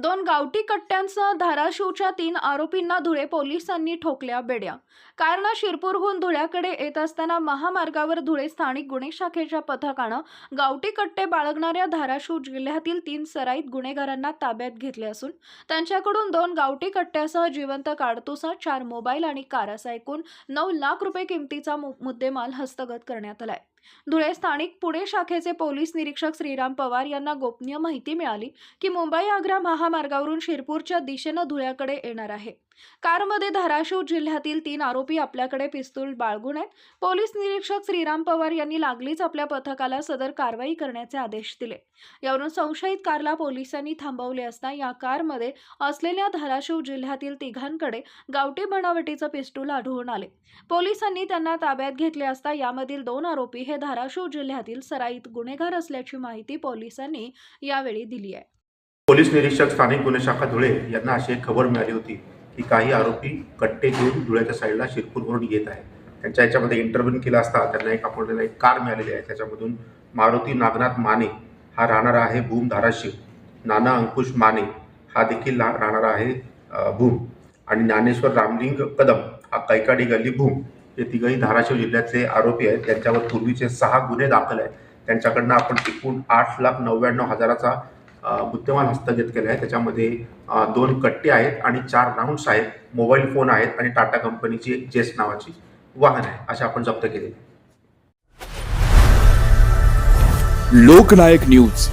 दोन गावठी कट्ट्यांसह धाराशिवच्या तीन आरोपींना धुळे पोलिसांनी ठोकल्या बेड्या. कारण शिरपूरहून धुळ्याकडे येत असताना महामार्गावर धुळे स्थानिक गुन्हे शाखेच्या पथकानं गावठी कट्टे बाळगणाऱ्या धाराशिव जिल्ह्यातील तीन सराईत गुन्हेगारांना ताब्यात घेतले असून त्यांच्याकडून दोन गावठी कट्ट्यासह जिवंत काडतुसा चार मोबाईल आणि कार असा एकूण नऊ लाख रुपये किमतीचा मु- मुद्देमाल हस्तगत करण्यात आलाय. धुळे स्थानिक पुणे शाखेचे पोलीस निरीक्षक श्रीराम पवार यांना गोपनीय माहिती मिळाली की मुंबई आग्रा महा महामार्गावरून शिरपूरच्या दिशेनं धुळ्याकडे येणार आहे. कारमध्ये धाराशिव जिल्ह्यातील तीन आरोपी आपल्याकडे पिस्तूल बाळगून आहेत. पोलीस निरीक्षक श्रीराम पवार यांनी लागलीच आपल्या पथकाला सदर कारवाई करण्याचे आदेश दिले. यावरून संशयित कारला पोलिसांनी थांबवले असता या कारमध्ये असलेल्या धाराशिव जिल्ह्यातील तिघांकडे गावठी बनावटीचं पिस्तूल आढळून आले. पोलिसांनी त्यांना ताब्यात घेतले असता यामधील दोन आरोपी हे धाराशिव जिल्ह्यातील सराईत गुन्हेगार असल्याची माहिती पोलिसांनी यावेळी दिली आहे. पोलीस निरीक्षक स्थानिक गुन्हे शाखा धुळे यांना अशी एक खबर मिळाली होती की काही आरोपी कट्टे घेऊन धुळ्याच्या साईडला शिरपूरवरून येत आहे त्यांच्या याच्यामध्ये इंटरव्ह्यू केला असता त्यांना एक आपण त्यांना एक कार मिळालेली आहे. त्याच्यामधून मारुती नागनाथ माने हा राहणारा आहे भूम धाराशिव. नाना अंकुश माने हा देखील राहणारा आहे भूम. आणि ज्ञानेश्वर रामलिंग कदम हा कैकाडी गल्ली भूम हे तिघही धाराशिव जिल्ह्यातले आरोपी आहेत. त्यांच्यावर पूर्वीचे सहा गुन्हे दाखल आहेत. त्यांच्याकडनं आपण एकूण आठ लाख नव्याण्णव हजाराचा बुद्धिमान हस्तगत केले आहे त्याच्यामध्ये दोन कट्टे आहेत आणि चार राऊंड्स आहेत. मोबाईल फोन आहेत आणि टाटा कंपनीची एक जेस नावाची वाहन आहे. असे आपण जप्त केले लोकनायक न्यूज.